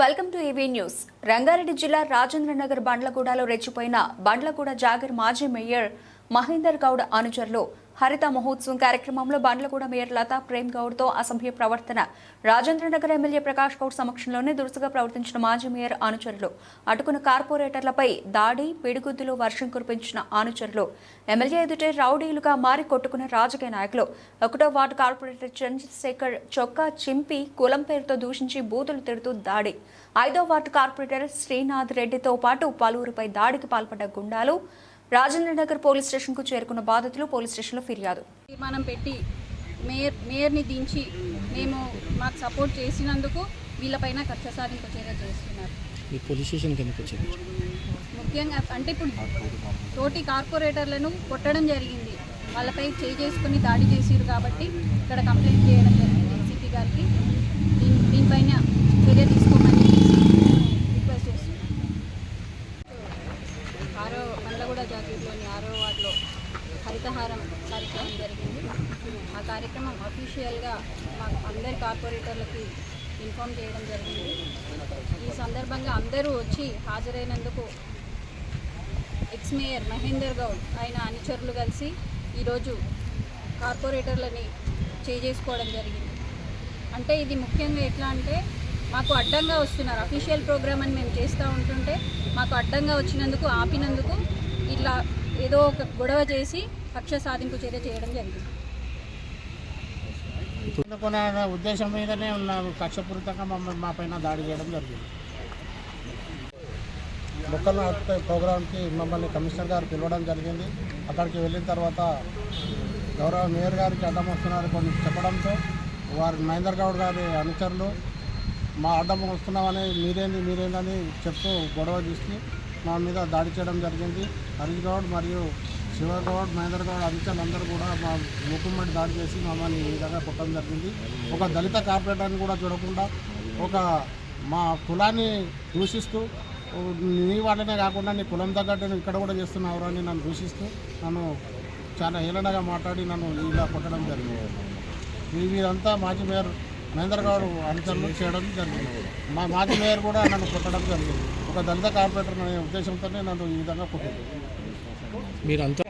Welcome to AV news. Rangareddy జిల్లా రాజేంద్రనగర్ బండ్లగూడలో రెచ్చిపోయిన బండ్లగూడ జాగర్ మాజీ మేయర్ మహేందర్ గౌడ్ అనుచరులు హరిత మహోత్సవం కార్యక్రమంలో బండ్లగూడ మేయర్ లతా ప్రేమ్ గౌడ్తో అసభ్య ప్రవర్తన. రాజేంద్రనగర్ ఎమ్మెల్యే ప్రకాష్ గౌడ్ సమక్షంలోనే దురుసుగా ప్రవర్తించిన మాజీ మేయర్ అనుచరులు. అటుకున్న కార్పొరేటర్లపై దాడి పిడిగుద్దులు వర్షం కురిపించిన అనుచరులు. ఎమ్మెల్యే ఎదుటే రౌడీలుగా మారి కొట్టుకున్న రాజకీయ నాయకులు. ఒకటో వార్డు కార్పొరేటర్ చంద్రశేఖర్ చొక్కా చింపి కులం పేరుతో దూషించి బూతులు తిడుతూ దాడి. ఐదో వార్డు కార్పొరేటర్ శ్రీనాథ్ రెడ్డితో పాటు పలువురిపై దాడికి పాల్పడ్డ గుండాలు. రాజేంద్రనగర్ పోలీస్ స్టేషన్కు చేరుకున్న బాధితులు పోలీస్ స్టేషన్లో ఫిర్యాదు. తీర్మానం పెట్టి మేయర్ మేయర్ని దించి మేము మాకు సపోర్ట్ చేసినందుకు వీళ్ళపైన కక్ష సాధింపు చర్య చేస్తున్నారు. మీ పోలీస్ స్టేషన్కి ఎందుకు వచ్చారు? ముఖ్యంగా అంటే ఇప్పుడు తోటి కార్పొరేటర్లను కొట్టడం జరిగింది. వాళ్ళపై చేయి చేసుకుని దాడి చేసిరు కాబట్టి ఇక్కడ కంప్లైంట్ చేయడం జరిగింది. ఏసీపీ గారికి. దీని దీనిపైన చర్య తీసుకోమని రిక్వెస్ట్ చేస్తున్నాం ఆరో మండలగూడ జాతీయలోని ఆరో వార్డులో హరితహారం కార్యక్రమం జరిగింది ఆ కార్యక్రమం అఫీషియల్గా మా అందరి కార్పొరేటర్లకి ఇన్ఫామ్ చేయడం జరిగింది. ఈ సందర్భంగా అందరూ వచ్చి హాజరైనందుకు ఎక్స్ మేయర్ మహేందర్ గౌడ్ ఆయన అనుచరులు కలిసి ఈరోజు కార్పొరేటర్లని చేసుకోవడం జరిగింది. అంటే ఇది ముఖ్యంగా ఎట్లా అంటే మాకు అడ్డంగా వస్తున్నారు. అఫీషియల్ ప్రోగ్రామ్ అని మేము చేస్తూ ఉంటుంటే మాకు అడ్డంగా వచ్చినందుకు ఆపినందుకు ఇట్లా ఏదో ఒక గొడవ చేసి కక్ష సాధింపు చర్య చేయడం జరిగింది. కొనే ఉద్దేశం మీదనే ఉన్న కక్షపూరితంగా మమ్మల్ని మా పైన దాడి చేయడం జరిగింది. మొక్కలు ప్రోగ్రాంకి మమ్మల్ని కమిషనర్ గారు పిలవడం జరిగింది. అక్కడికి వెళ్ళిన తర్వాత గౌరవ మేయర్ గారికి అడ్డం వస్తున్నారు కొన్ని చెప్పడంతో వారి మహేందర్ గౌడ్ గారి అనుచరులు మా అడ్డం వస్తున్నామని మీరేంది మీరేందని చెప్తూ గొడవ తీసి మా మీద దాడి చేయడం జరిగింది. హరీష్ గౌడ్ మరియు శివగౌడ్ మహేందర్ గౌడ్ అనుచరులు అందరూ కూడా మా మూకుమ్మడి దాడి చేసి మమ్మల్ని ఈ విధంగా కొట్టడం జరిగింది. ఒక దళిత కార్పొరేటర్ని కూడా చూడకుండా ఒక మా కులాన్ని దూషిస్తూ నీ వాళ్ళనే కాకుండా నీ కులం తగ్గట్టు నువ్వు ఇక్కడ కూడా చేస్తున్నావు అని నన్ను దూషిస్తూ నన్ను చాలా హేళనగా మాట్లాడి నన్ను ఇలా కొట్టడం జరిగింది. ఈ వీరంతా మాజీ మేయర్ మహేందర్ గౌడ్ అనుచరులు చేయడం జరిగింది. మా మాజీ మేయర్ కూడా నన్ను కొట్టడం జరిగింది. ఒక దళిత కార్పొరేటర్ అనే ఉద్దేశంతోనే నన్ను ఈ విధంగా కొట్టింది. మీరంతా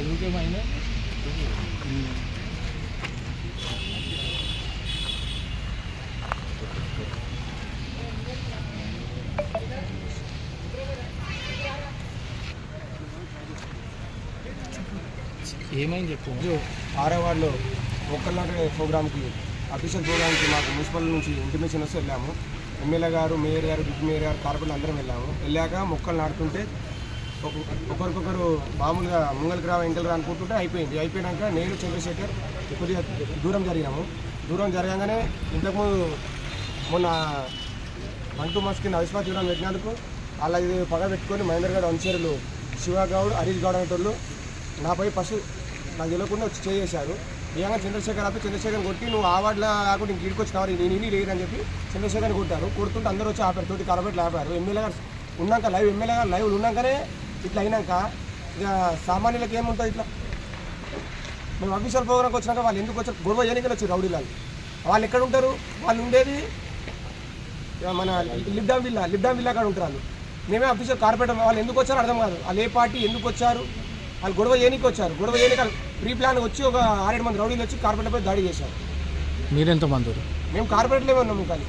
ఎందుకేమైనా ఏమైంది చెప్పు? ఆరో వార్డులో మొక్కలు నాటే ప్రోగ్రామ్కి అఫీషియల్ ప్రోగ్రామ్కి మాకు మున్సిపల్ నుంచి ఇంటిమేషన్ వస్తే వెళ్ళాము. ఎమ్మెల్యే గారు మేయర్ గారు డిప్యూటీ మేయర్ గారు కార్పొరేట్ అందరం వెళ్ళాము. వెళ్ళాక మొక్కలు నాటుతుంటే ఒక- ఒకరికొకరు మామూలుగా ముంగలికి రా ఇంకలు రా అనుకుంటుంటే అయిపోయింది. అయిపోయాక నేను చంద్రశేఖర్ కొద్దిగా దూరం జరిగాము. దూరం జరగగానే ఇంతకుముందు మొన్న మంటూ మస్కి అవిశ్వాస దూరం పెట్టినందుకు అలా ఇది పగ పెట్టుకొని మహేందర్ గారు అనుచరులు శివగౌడ్ హరీష్ గౌడ్ అనేటోళ్ళు నాపై ఫస్ట్ నాకు తెలియకుండా వచ్చి చేసేశారు. నిజంగా చంద్రశేఖర్ ఆపి చంద్రశేఖర్ కొట్టి నువ్వు ఆ కాకుండా ఇంక ఇడికి వచ్చినావు నేను ఇన్ని లేదని చెప్పి చంద్రశేఖర్ కొట్టారు. కొడుతుంటే అందరూ వచ్చి ఆపారు. తోటి కార్పొరేట్లు ఆపారు ఎమ్మెల్యే గారు ఉన్నాక లైవ్ ఎమ్మెల్యే గారు లైవ్ ఉన్నాకనే ఇట్లా అయినాక ఇక సామాన్యులకు ఏముంటుంది ఇట్లా? మేము అఫీషియల్ ప్రోగ్రామ్కి వచ్చినాక వాళ్ళు ఎందుకు వచ్చారు? గొడవ ఎన్నికలు వచ్చారు రౌడీలాలు వాళ్ళు ఎక్కడ ఉంటారు? వాళ్ళు ఉండేది ఇక మన లిబ్డామ్ విల్లా. లిబ్డామ్ విల్లా కాడ ఉంటారు వాళ్ళు. మేమే అఫీషియల్ కార్పొరేటర్. వాళ్ళు ఎందుకు వచ్చారో అర్థం కాదు. వాళ్ళు ఏ పార్టీ ఎందుకు వచ్చారు? వాళ్ళు గొడవ ఏనికి వచ్చారు? గొడవ ఏనికి ప్రీ ప్లాన్ వచ్చి ఒక ఆరేడు మంది రౌడీలు వచ్చి కార్పొరేటర్పై దాడి చేశారు. మీరెంత మంది? మేము కార్పొరేట్లే ఉన్నాము కానీ.